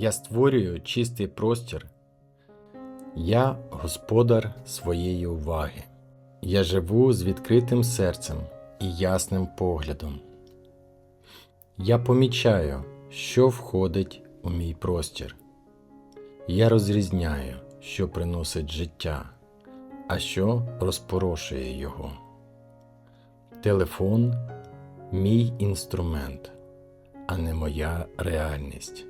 Я створюю чистий простір. Я господар своєї уваги. Я живу з відкритим серцем і ясним поглядом. Я помічаю, що входить у мій простір. Я розрізняю, що приносить життя, а що розпорошує його. Телефон мій інструмент, а не моя реальність.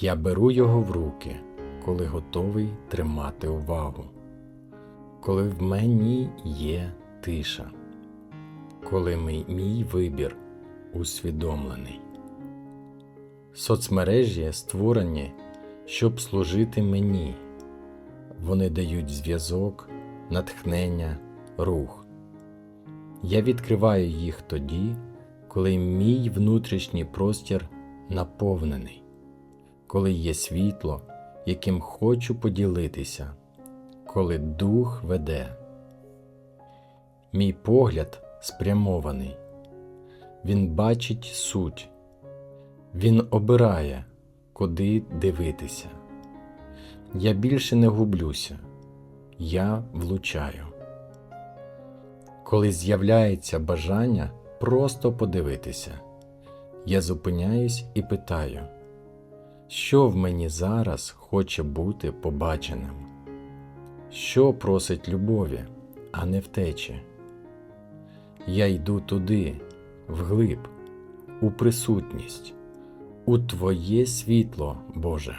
Я беру його в руки, коли готовий тримати увагу, коли в мені є тиша, коли мій, мій вибір усвідомлений. Соцмережі створені, щоб служити мені. Вони дають зв'язок, натхнення, рух. Я відкриваю їх тоді, коли мій внутрішній простір наповнений, коли є світло, яким хочу поділитися, коли дух веде. Мій погляд спрямований. Він бачить суть, він обирає, куди дивитися. Я більше не гублюся, я влучаю. Коли з'являється бажання просто подивитися, я зупиняюсь і питаю, що в мені зараз хоче бути побаченим, що просить любові, а не втечі. Я йду туди, вглиб, у присутність, у Твоє світло, Боже.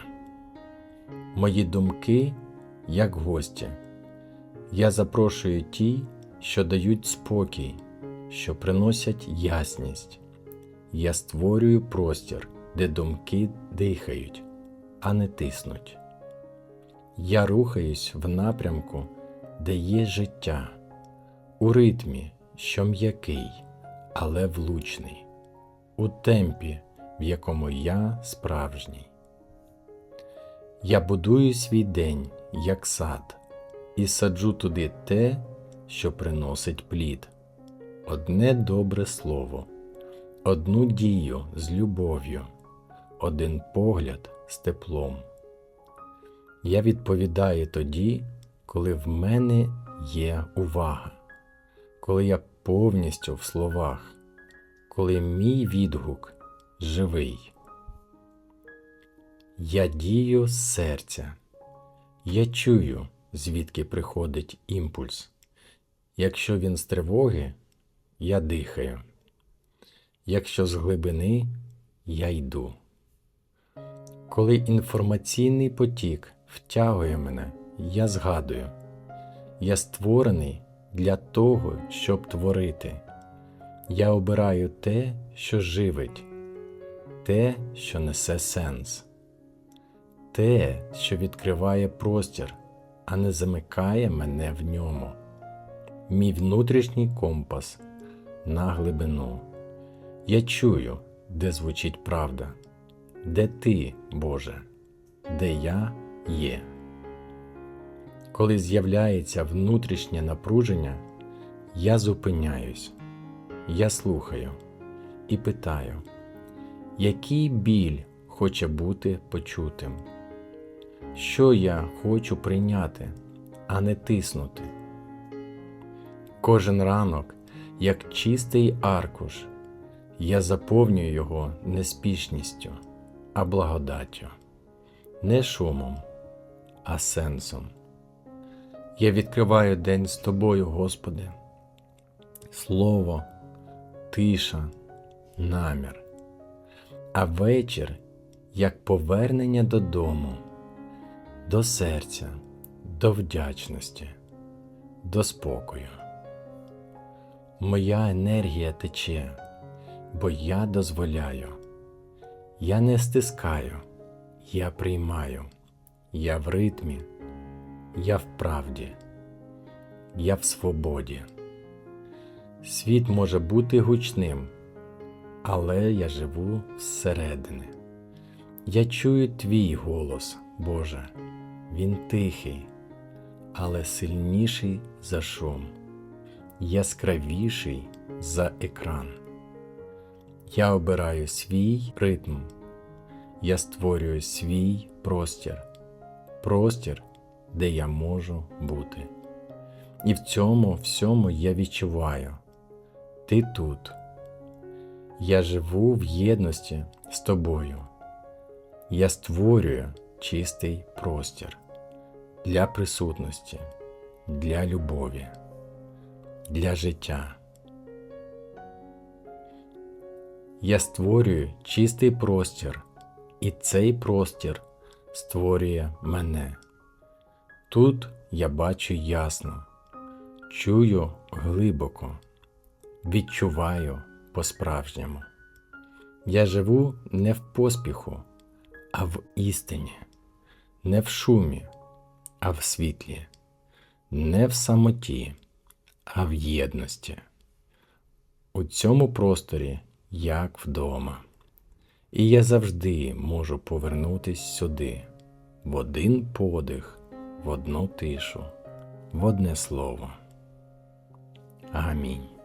Мої думки, як гості, я запрошую ті, що дають спокій, що приносять ясність. Я створюю простір, де думки дихають, а не тиснуть. Я рухаюсь в напрямку, де є життя, у ритмі, що м'який, але влучний, у темпі, в якому я справжній. Я будую свій день як сад і саджу туди те, що приносить плід, одне добре слово, одну дію з любов'ю, один погляд з теплом. Я відповідаю тоді, коли в мене є увага, коли я повністю в словах, коли мій відгук живий. Я дію з серця. Я чую, звідки приходить імпульс. Якщо він з тривоги, я дихаю. Якщо з глибини, я йду. Коли інформаційний потік втягує мене, я згадую. Я створений для того, щоб творити. Я обираю те, що живить, те, що несе сенс те, що відкриває простір, а не замикає мене в ньому. Мій внутрішній компас на глибину. Я чую, де звучить правда, де ти, Боже, де я є. Коли з'являється внутрішнє напруження, я зупиняюсь, я слухаю і питаю, який біль хоче бути почутим що я хочу прийняти, а не тиснути. Кожен ранок, як чистий аркуш, я заповнюю його не спішністю, а благодаттю, не шумом, а сенсом. Я відкриваю день з тобою, Господи, Слово, тиша, намір, а вечір як повернення додому до серця, до вдячності, до спокою. Моя енергія тече, бо я дозволяю, я не стискаю, я приймаю, я в ритмі, я в правді, я в свободі. Світ може бути гучним, але я живу зсередини. Я чую твій голос, Боже. Він тихий, але сильніший за шум, яскравіший за екран. Я обираю свій ритм, Я створюю свій простір, простір, де я можу бути. І в цьому всьому я відчуваю, ти тут. Я живу в єдності з тобою. Я створюю чистий простір для присутності, для любові, для життя. Я створюю чистий простір, і цей простір створює мене. Тут я бачу ясно, чую глибоко, відчуваю по-справжньому. Я живу не в поспіху, а в істині, не в шумі, а в світлі, не в самоті, а в єдності. У цьому просторі як вдома. І я завжди можу повернутись сюди, в один подих, в одну тишу, в одне слово. Амінь.